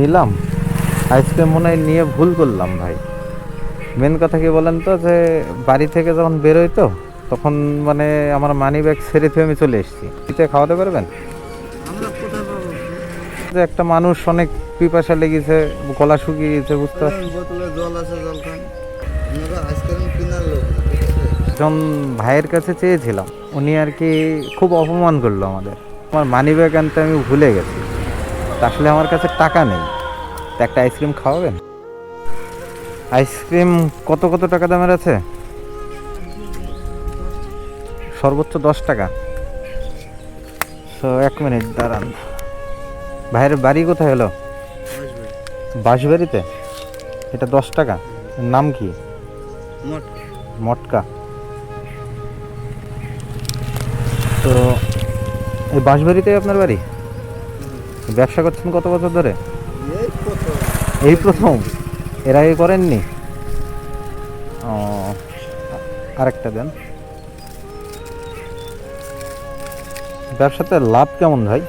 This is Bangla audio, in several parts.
নিলাম। আইসক্রিম মনে হয় নিয়ে ভুল করলাম ভাই। মেন কথা কি বলেন তো যে বাড়ি থেকে যখন বেরোই তো তখন মানে আমার মানি ব্যাগ ছেড়ে থেকে আমি চলে এসেছি। এতে খাওয়াতে পারবেন? যে একটা মানুষ অনেক পিপাসা লেগেছে গলা শুকিয়ে গেছে বুঝতে পারছি ধরেন বোতলে জল আছে জল খান। আমরা আইসক্রিম কেনার লোক না, ঠিক আছে? যখন ভাইয়ের কাছে চেয়েছিলাম উনি আর কি খুব অপমান করল আমাদের। আমার মানি ব্যাগ আনতে আমি ভুলে গেছি। তা আসলে আমার কাছে টাকা নেই। তা একটা আইসক্রিম খাওয়াবেন? আইসক্রিম কত কত টাকা দামের আছে? সর্বোচ্চ দশ টাকা। তো এক মিনিট দাঁড়ান। ভাইয়ের বাড়ি কোথায় হলো? বাঁশবাড়িতে? এটা দশ টাকা। নাম কি? মটকা। তো এই বাঁশবাড়িতে আপনার বাড়ি? ব্যবসা করছেন কত বছর ধরে? এই প্রথম। এর আগে করেননি? ও, আরেকটা দেন। ব্যবসাতে লাভ কেমন ভাই?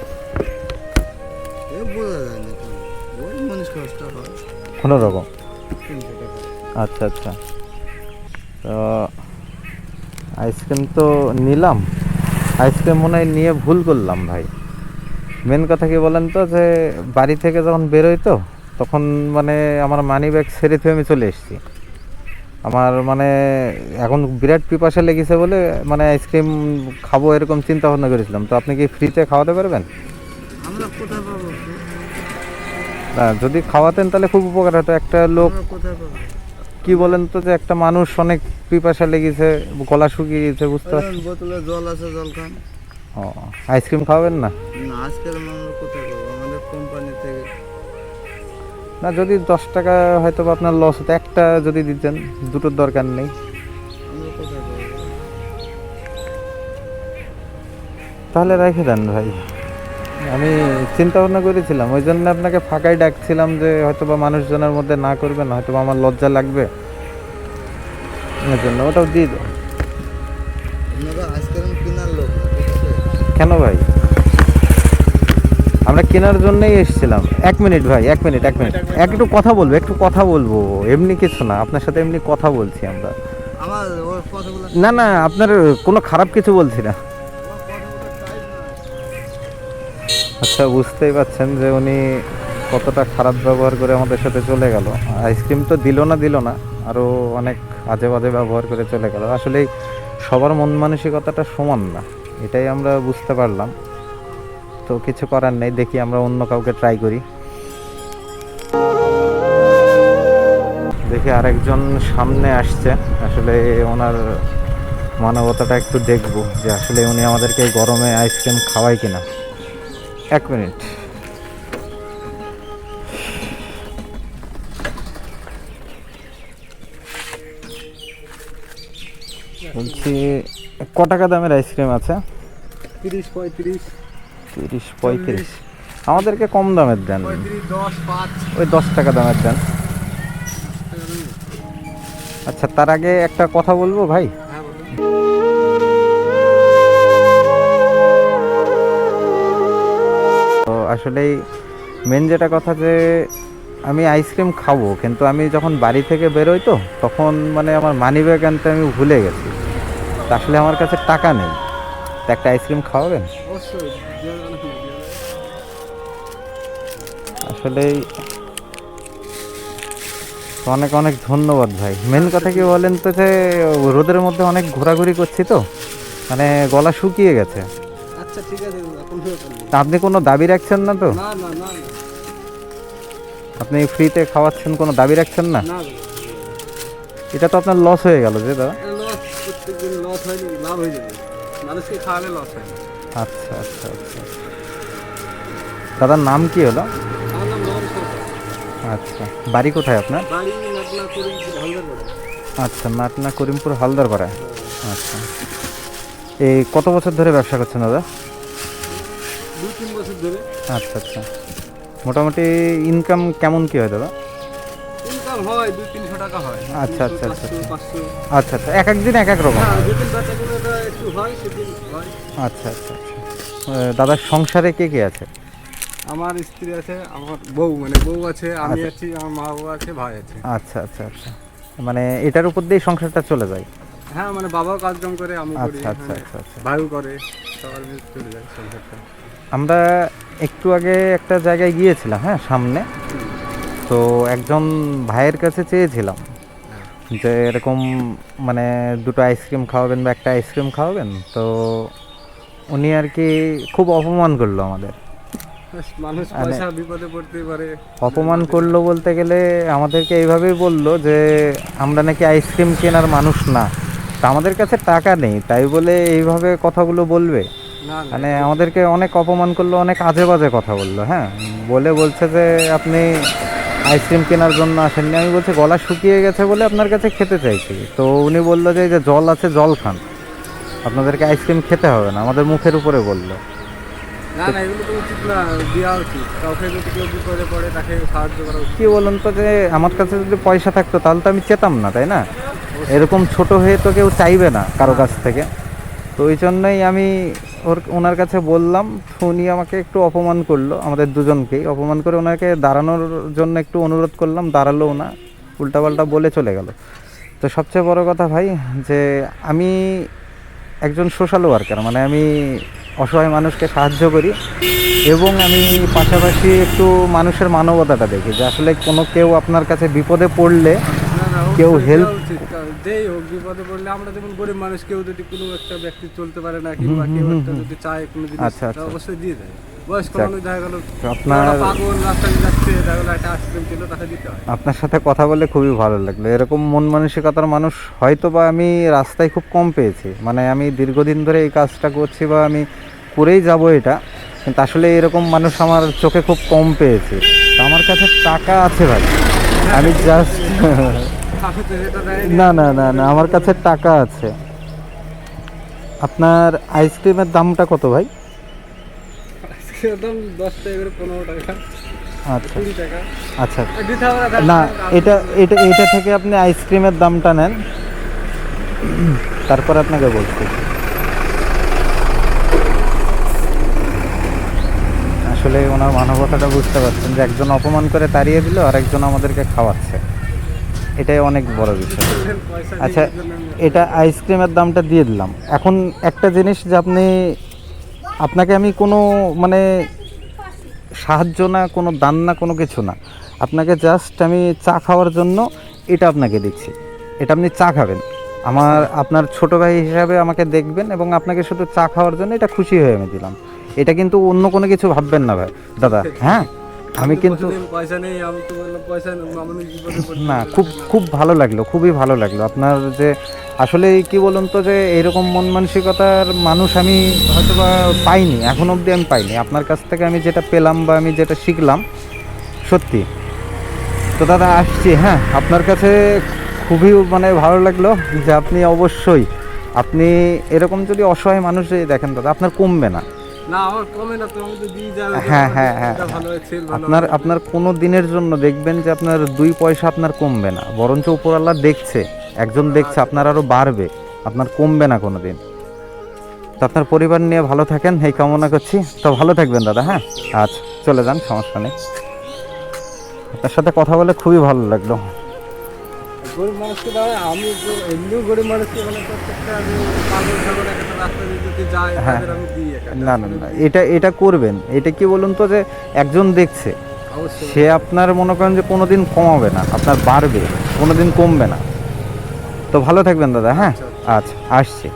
কোনো রকম। আচ্ছা আচ্ছা। তো, আইসক্রিম তো নিলাম। আইসক্রিম মনে হয় নিয়ে ভুল করলাম ভাই। মেন কথা কি বলেন তো যে বাড়ি থেকে যখন বেরোই তো তখন মানে আমার মানি ব্যাগ ছেড়ে থেকে আমি চলে এসেছি। আমার মানে এখন বিরাট পিপাসা লেগেছে বলে মানে আইসক্রিম খাব এরকম চিন্তা ভাবনা করেছিলাম। তো আপনি কি ফ্রিতে খাওয়াতে পারবেন? আমরা কোথায় পাবো না, যদি খাওয়াতেন তাহলে খুব উপকার হতো। একটা লোক কি বলেন তো যে একটা মানুষ অনেক পিপাসা লেগেছে গলা শুকিয়ে গেছে বুঝতে পারছি বোতলে জল আছে জল খান। ও আইসক্রিম খাওয়াবেন না? না আজকাল আমরা কোথায় পাবো? আমাদের কোম্পানি থেকে না যদি দশ টাকা হয়তো আপনার লস হতো একটা যদি দিতেন দুটোর দরকার নেই। তাহলে রেখে দেন ভাই। আমি চিন্তা ভাবনা করেছিলাম ওই জন্য আপনাকে ফাঁকাই ডাকছিলাম যে হয়তো বা মানুষজনের মধ্যে না করবেন হয়তো বা আমার লজ্জা লাগবে। এর জন্য ওটাও দিয়ে দেন। কেন ভাই? আমরা কেনার জন্যই এসেছিলাম। এক মিনিট ভাই এক মিনিট এক মিনিট। একটু কথা বলব একটু কথা বলব। এমনি কিছু না আপনার সাথে এমনি কথা বলছি আমরা। না না আপনার কোনো খারাপ কিছু বলছি না। আচ্ছা বুঝতেই পাচ্ছেন যে উনি কতটা খারাপ ব্যবহার করে আমাদের সাথে চলে গেল। আইসক্রিম তো দিল না দিল না আরও অনেক আজে বাজে ব্যবহার করে চলে গেল। আসলে সবার মন মানসিকতাটা সমান না। এটাই আমরা বুঝতে পারলাম। তো কিছু করার নেই, দেখি আমরা অন্য কাউকে ট্রাই করি। দেখি আরেকজন সামনে আসছে, আসলে ওনার মানবতাটা একটু দেখব যে আসলে উনি আমাদেরকে গরমে আইসক্রিম খাওয়ায় কিনা। এক মিনিট বলছি ক টাকা দামের আইসক্রিম আছে? তিরিশ পঁয়ত্রিশ। তিরিশ পঁয়ত্রিশ। আমাদেরকে কম দামের দেন। ওই দশ টাকা দামের দেন। আচ্ছা তার আগে একটা কথা বলব ভাই? হ্যাঁ আসলেই মেন যেটা কথা যে আমি আইসক্রিম খাব কিন্তু আমি যখন বাড়ি থেকে বেরোই তো তখন মানে আমার মানি ব্যাগ আনতে আমি ভুলে গেছি। তা আসলে আমার কাছে টাকা নেই। তা একটা আইসক্রিম খাওয়াবেন? আসলেই অনেক অনেক ধন্যবাদ ভাই। মেন কথা কি বলেন তো যে রোদের মধ্যে অনেক ঘোরাঘুরি করছি তো মানে গলা শুকিয়ে গেছে। আচ্ছা ঠিক আছে তা আপনি কোনো দাবি রাখছেন না তো? আপনি ফ্রিতে খাওয়াচ্ছেন কোনো দাবি রাখছেন না? এটা তো আপনার লস হয়ে গেল যে দাদা। লস প্রত্যেকদিন লস হয়নি লাভ হয়ে যাবে। মানুষকে খাওয়ালে লস হয়। আচ্ছা আচ্ছা আচ্ছা। দাদার নাম কি হলো? আমার নাম নবম সরকার আচ্ছা বাড়ি কোথায় আপনার? বাড়ি নাটনা করি হালদার আচ্ছা নাটনা করিমপুর হালদার পাড়ায় আচ্ছা। এই কত বছর ধরে ব্যবসা করছেন দাদা? দুই তিন বছর ধরে। আচ্ছা আচ্ছা। মোটামুটি ইনকাম কেমন কি হয় দাদা? ইনকাম হয় দুই তিনশো টাকা হয়। আচ্ছা, আচ্ছা, আচ্ছা, আচ্ছা। আচ্ছা আচ্ছা এক এক দিন এক এক রকম। হ্যাঁ যেদিন বেচাকেনাটা একটু হয় সেদিন হয়। আচ্ছা আচ্ছা আচ্ছা। দাদার সংসারে কে কে আছে? আমার স্ত্রী আছে আমার বউ মানে বউ আছে আমি আছি আমার মা বাবা আছে ভাই আছে। আচ্ছা আচ্ছা আচ্ছা। মানে এটার উপর দিয়েই সংসারটা চলে যায়। হ্যাঁ মানে বাবাও কাজকাম করে আমি করি আচ্ছা আচ্ছা আচ্ছা আচ্ছা। ভাইও করে সবার মিলে চলে যায় সংসারটা। আমরা একটু আগে একটা জায়গায় গিয়েছিলাম হ্যাঁ সামনে। তো একজন ভাইয়ের কাছে চেয়েছিলাম যে এরকম মানে দুটো আইসক্রিম খাওয়াবেন বা একটা আইসক্রিম খাওয়াবেন। তো উনি আর কি খুব অপমান করল আমাদের। মানুষ মানে- পয়সা বিপদে পড়তে পারে। অপমান করল বলতে গেলে আমাদেরকে এইভাবেই বলল যে আমরা নাকি আইসক্রিম কেনার মানুষ না। তা আমাদের কাছে টাকা নেই তাই বলে এইভাবে কথাগুলো বলবে। মানে আমাদেরকে অনেক অপমান করল অনেক আজে বাজে কথা বলল হ্যাঁ? বলে বলছে যে আপনি আইসক্রিম কেনার জন্য আসেননি। আমি বলছি গলা শুকিয়ে গেছে বলে আপনার কাছে খেতে চাইছি। তো উনি বলল যে যে জল আছে জল খান। আপনাদেরকে আইসক্রিম খেতে হবে না আমাদের মুখের উপরে বলল। কি বলুন তো যে আমার কাছে যদি পয়সা থাকতো তাহলে তো আমি চেতাম না তাই না? এরকম ছোট হয়ে তো কেউ চাইবে না কারও কাছ থেকে। তো ওই জন্যই আমি ওর, ওনার কাছে বললাম, উনি আমাকে একটু অপমান করল, আমাদের দুজনকেই। অপমান করে ওনাকে দাঁড়ানোর জন্য একটু অনুরোধ করলাম দাঁড়ালোও না, উল্টাপাল্টা বলে চলে গেল। তো সবচেয়ে বড় কথা ভাই, যে আমি একজন সোশ্যাল ওয়ার্কার মানে আমি অসহায় মানুষকে সাহায্য করি, এবং আমি পাশাপাশি একটু মানুষের মানবতাটা দেখি, যে আসলে কোনো কেউ আপনার কাছে বিপদে পড়লে কেউ। কারণ যেই হোক বিপদে পড়লে আমরা যেমন গরিব মানুষ কেউ যদি কোনো একটা ব্যক্তি চলতে পারে না কিংবা কেউ একটা যদি চায় কোনো জিনিস আচ্ছা, আচ্ছা। অবশ্যই দিয়ে দেয়। আপনার সাথে কথা বলে খুবই ভালো লাগল। এরকম মন মানসিকতার মানুষ হয়তো বা আমি রাস্তায় খুব কম পেয়েছি। মানে আমি দীর্ঘদিন ধরে এই কাজটা করছি বা আমি করেই যাব এটা। কিন্তু আসলে এরকম মানুষ আমার চোখে খুব কম পেয়েছে। আমার কাছে টাকা আছে ভাই। আমি জাস্ট না না না না আমার কাছে টাকা আছে। আপনার আইসক্রিমের দামটা কত ভাই? একদম দশ টাকা করে পনেরো টাকা। আচ্ছা। আচ্ছা। না না। এটা এটা এটা থেকে আপনি আইসক্রিমের দামটা নেন। তারপর আপনাকে বলছি। আসলে ওনার মানবতাটা বুঝতে পারছেন যে একজন অপমান করে তাড়িয়ে দিল আর একজন আমাদেরকে খাওয়াচ্ছে। এটাই অনেক বড় বিষয়। আচ্ছা এটা আইসক্রিমের দামটা দিয়ে দিলাম। এখন একটা জিনিস যে আপনি, আপনাকে আমি কোনো মানে সাহায্য না, কোনো দান না, কোনো কিছু না। আপনাকে জাস্ট আমি চা খাওয়ার জন্য এটা আপনাকে দিচ্ছি। এটা আপনি চা খাবেন। আমার, আপনার ছোটো ভাই হিসাবে আমাকে দেখবেন এবং আপনাকে শুধু চা খাওয়ার জন্য এটা খুশি হয়ে আমি দিলাম। এটা কিন্তু অন্য কোনো কিছু ভাববেন না ভাই। দাদা হ্যাঁ? আমি কিন্তু পয়সা নেই আমি তো বললাম পয়সা নেই আমি বিপদে পড়তে না খুব খুব ভালো লাগল খুবই ভালো লাগল। আপনার যে আসলে কি বলুন তো যে এরকম মন মানসিকতার মানুষ আমি হয়তো বা পাইনি এখন অবধি আমি পাইনি। আপনার কাছ থেকে আমি যেটা পেলাম বা আমি যেটা শিখলাম সত্যি। তো দাদা আসছি হ্যাঁ আপনার কাছে খুবই মানে ভালো লাগল যে আপনি অবশ্যই আপনি এরকম যদি অসহায় মানুষ দেখেন দাদা আপনার কমবে না। হ্যাঁ, হ্যাঁ, হ্যাঁ, ভালো আপনার আপনার কোনো দিনের জন্য দেখবেন যে আপনার দুই পয়সা আপনার কমবে না বরঞ্চ উপরওয়ালা দেখছে একজন দেখছে আপনার আরও বাড়বে আপনার কমবে না কোনো দিন তো আপনার পরিবার নিয়ে ভালো থাকেন এই কামনা করছি। তো ভালো থাকবেন দাদা হ্যাঁ? আচ্ছা চলে যান সমস্যা নেই। আপনার সাথে কথা বলে খুবই ভালো লাগল। গরিব মানুষকে দাঁড়ায় আমি এমনিও গরিব মানুষকে মানে প্রত্যেকটা পাগল ছাগল একটা রাস্তা দিয়ে যদি যায় হ্যাঁ। তাদের আমি দিই না না না এটা এটা করবেন। এটা কি বলুন তো যে একজন দেখছে সে আপনার মনে করেন যে কোনো দিন কমাবে না আপনার বাড়বে কোনো দিন কমবে না। তো ভালো থাকবেন দাদা হ্যাঁ? আচ্ছা আসছি।